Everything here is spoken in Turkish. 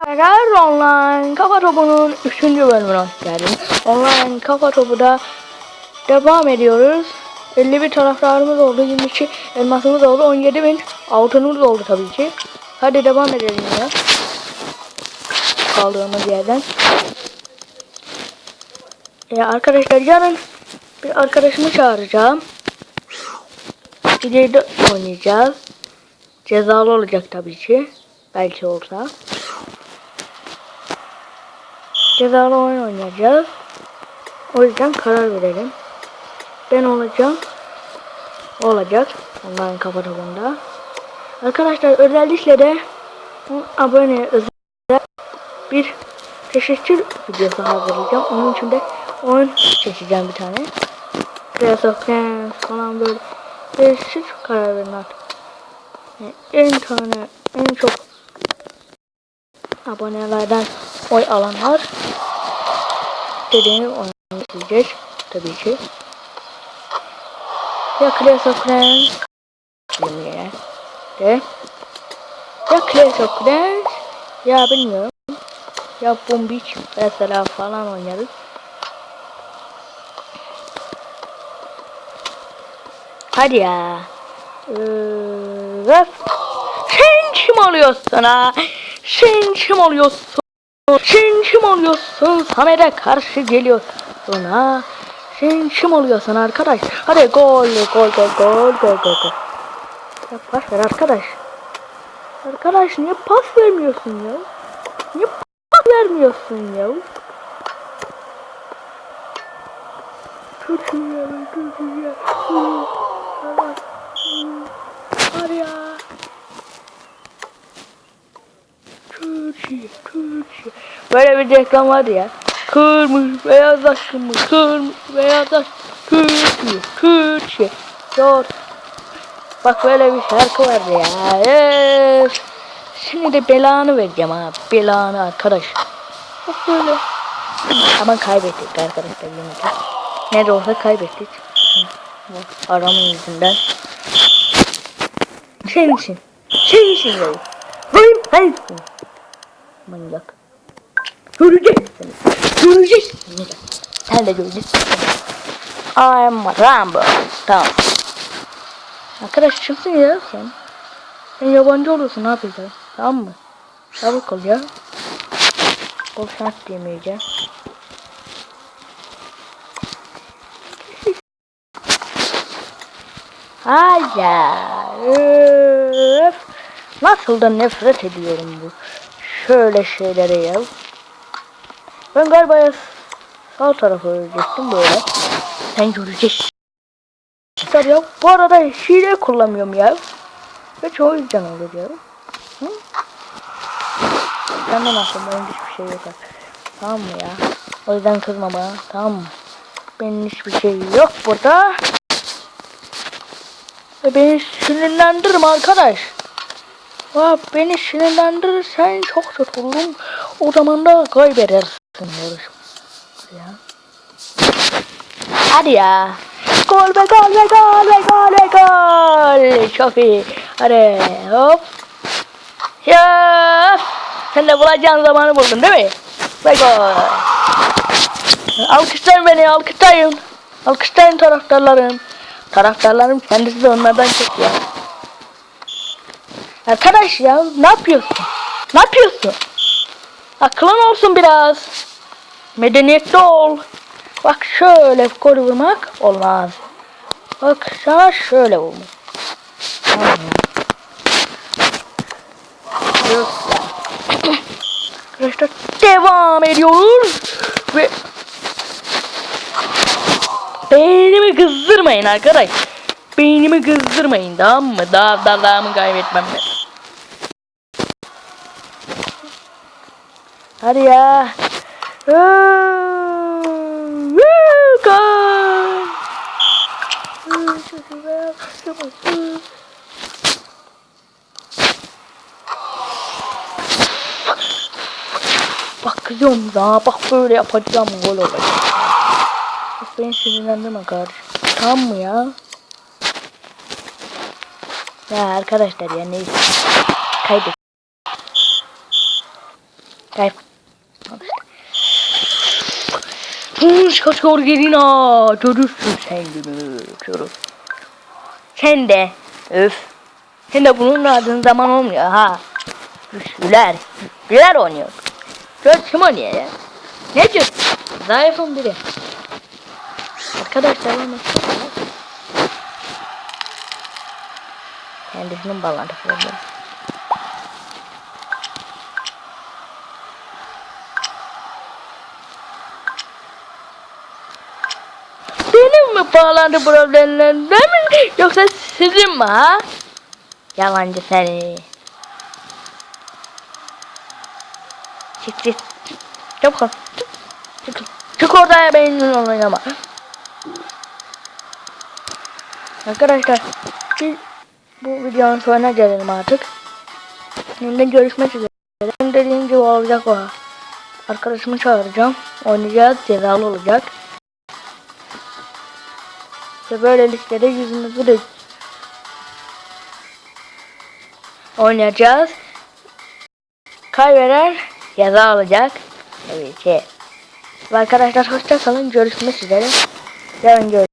Arkadaşlar online kafa topunun 3. bölümüne hoş geldiniz. Online kafa topuda devam ediyoruz. 51 taraftarımız oldu, 22 elmasımız oldu, 17 bin altınımız oldu tabii ki. Hadi devam edelim ya. Kaldığımız yerden. Ya arkadaşlar yarın bir arkadaşımı çağıracağım. İleride oynayacağız. Cezalı olacak tabii ki. Belki olsa. Cezalı oyun oynayacağız. O yüzden karar verelim. Ben olacağım. Olacak. Onların kafa. Arkadaşlar özellikle de abone özel bir teşekkür videosu hazırlayacağım. Onun için de oyun seçeceğim bir tane. Clash of Clans falan böyle değişik karar verin artık. Yani en tane en çok abonelerden oy alanlar dediğini oynayacak tabii ki. Ya Clash of Clans filmine de ya Clash of Clans ya bilmiyorum ya Beach mesela falan oynarız. Hadi ya. Öf. Sen kim oluyorsun ha? Sen kim oluyorsun? Sen kim oluyorsun? Samet'e karşı geliyorsun ha? Sen kim oluyorsun arkadaş? Hadi gol gol gol gol gol gol gol. Ya pas ver arkadaş. Arkadaş niye pas vermiyorsun ya? Niye pas vermiyorsun ya? Kötü ya, kötü ya. Hadi ya. Türkiye, Türkiye. Böyle bir reklam vardı ya. Kırmış, beyaz aşkımı, kırmış, beyaz aşk, Türkiye, Türkiye. Doğru. Bak böyle bir şarkı vardı ya. Öf. Şimdi belanı vereceğim ha. Belanı arkadaş. Bak böyle. Ama kaybettik arkadaşlar yine de. Ne de olsa kaybettik. Aramın yüzünden. Senin için. Senin için ya. Hayır, hayır. Manyak. Göreceksin. Göreceksin. Neden? Sen de göreceksin. I'm Rambo. Tamam. Arkadaş çıksın ya sen. Sen yabancı olursun ne yapacaksın? Tamam mı? Çabuk ol ya. Bol şans diyemeyeceğim. Hayır. Nasıl da nefret ediyorum bu. Şöyle şeylere ya. Ben galiba sağ tarafı ölecektim böyle. Sen göreceksin. Ya bu arada hile kullanmıyorum ya. Ve çoğu yüzden olur ya. Hı? Senden aklımda hiçbir şey yok. Tamam mı ya? O yüzden kızma bana. Tamam mı? Benim hiçbir şey yok burada. Ve beni sinirlendirme arkadaş. Vah beni sinirlendirirsen çok kötü olurum. O zaman da kaybedersin yarışım. Ya. Hadi ya. Gol be gol be gol be gol be gol. Çok iyi. Hadi hop. Ya. Sen de bulacağın zamanı buldun değil mi? Ve gol. Alkışlayın beni alkışlayın. Alkışlayın taraftarlarım. Taraftarlarım kendisi de onlardan çok ya. Arkadaş ya ne yapıyorsun? Ne yapıyorsun? Aklın olsun biraz. Medeniyetli ol. Bak şöyle gol vurmak olmaz. Bak sana şöyle vurmak. Arkadaşlar devam ediyoruz. Ve Beynimi kızdırmayın arkadaş. Beynimi kızdırmayın tamam mı? Daha dalağımı kaybetmem ben. Hadi ya. Bak kızıyorum daha bak böyle yapacağım gol olacak. Beni sinirlendirme kardeşim. Tamam mı ya? Ya arkadaşlar ya neyse. Kaybet. Gel. Tunç kaçıyor gelina. Görürsün sen günü. Görür. Sen de. Öf. Sen de bunun adın zaman olmuyor ha. Güçlüler. Güçlüler oynuyor. Gör kim oynuyor ya? Ne diyorsun? Zayıfın biri. Arkadaşlar ama Kendisinin bağlantı problemi. Benim mi bağlantı problemlerim mi? Yoksa sizin mi ha? Yalancı seni. Çık çık. Çabuk ol. Çık. Çık orada ya benimle oynama. Arkadaşlar bu videonun sonuna gelelim artık. Yeniden görüşmek üzere. Benim dediğim gibi olacak o. Arkadaşımı çağıracağım. Oynayacağız. Cezalı olacak. Ve böylelikle de yüzümüzü de oynayacağız. Kaybeden ceza alacak. Evet. Ve Arkadaşlar hoşça kalın. Görüşmek üzere. Yarın görüşürüz.